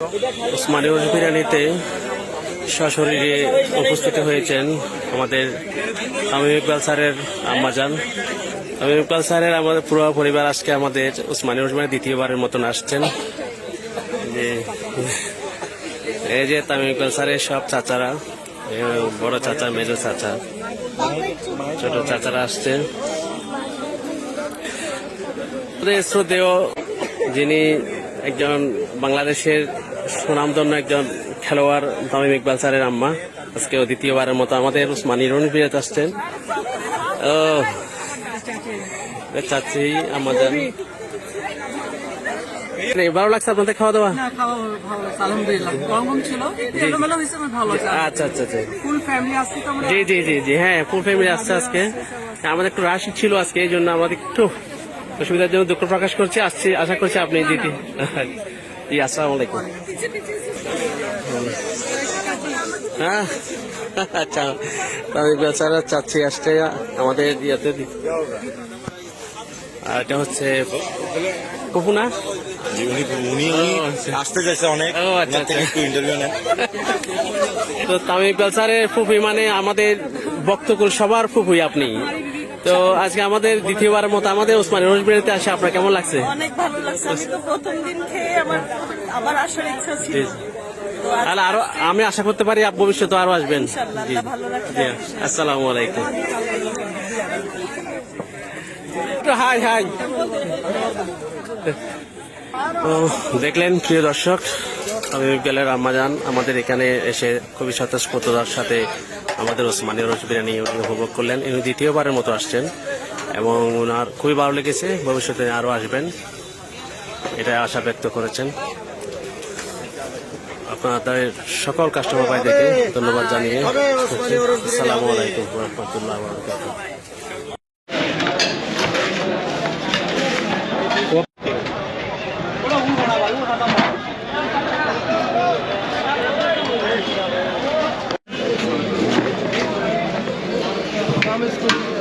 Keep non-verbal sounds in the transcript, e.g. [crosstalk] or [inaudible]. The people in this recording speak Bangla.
ওসমানী রোজ বিরিয়ানিতে সশরীরে উপস্থিত হয়েছেন আমাদের তামিম ইকবাল স্যারের আম্মাজান। তামিম ইকবাল স্যারের আমাদের পুরো পরিবার আজকে আমাদের ওসমানী রোজ দ্বিতীয়বারের মতন আসছেন। যে, এই যে তামিম ইকবাল স্যারের সব চাচারা বড় চাচা মেজো চাচা, ছোট চাচারা আসছে। শ্রদ্ধেয় যিনি একজন বাংলাদেশের সুনামধন্য একজন খেলোয়াড় তামিম ইকবাল স্যারের আম্মা। আজকে দ্বিতীয়বারের মতো আমাদের উসমানী রণবীরাত আসছেন। ও চাচ্ছি আমাদের ভালো লাগছে আপনাদের খাওয়া দাওয়া? আচ্ছা আচ্ছা আচ্ছা। জি জি জি জি হ্যাঁ ফুল ফ্যামিলি আসছে আজকে। আমাদের একটু রাশি ছিল আজকে এই জন্য আমাদের একটু অসুবিধার জন্য দুঃখ প্রকাশ করছি। আসছি আশা করছি আপনি দিদি [laughs] জি আসসালামু আলাইকুম। হ্যাঁ আচ্ছা আমি বেচারা চাচ্ছি আমাদের ইয়েতে আর এটা হচ্ছে কপুনা উনি আসতে চাইছে অনেক। ও, আচ্ছা, আচ্ছা। ইন্টারভিউ তো তামিম কালচারের ফুফি মানে আমাদের বক্তকুল সবার ফুফুই আপনি। তো আজকে আমাদের দ্বিতীয়বারের মতো আমাদের ওসমানী রোজবেড়িতে আসে আপনার কেমন লাগছে? অনেক ভালো লাগছে। আমি তো প্রথম দিন খেয়ে আমার আবার আসার ইচ্ছা ছিল। জি। তো আজ তাহলে আরও আমি আশা করতে পারি আপ ভবিষ্যতে আরও আসবেন। জি। আসসালামু আলাইকুম। Hi hi. তো দেখলেন প্রিয় দর্শক আমি গেলের আম্মাজান আমাদের এখানে এসে খুবই স্বতঃস্ফূর্ততার সাথে আমাদের ওসমানী রোজ বিরিয়ানি উপভোগ করলেন। ইনি দ্বিতীয়বারের মতো আসছেন এবং ওনার খুবই ভালো লেগেছে। ভবিষ্যতে আরও আসবেন। এটা আশা ব্যক্ত করেছেন। আপনাদের সকল কাস্টমার ভাইদেরকে ধন্যবাদ জানিয়ে আসসালামু আলাইকুম রহমতুল্লাহ Ahmet Kutu.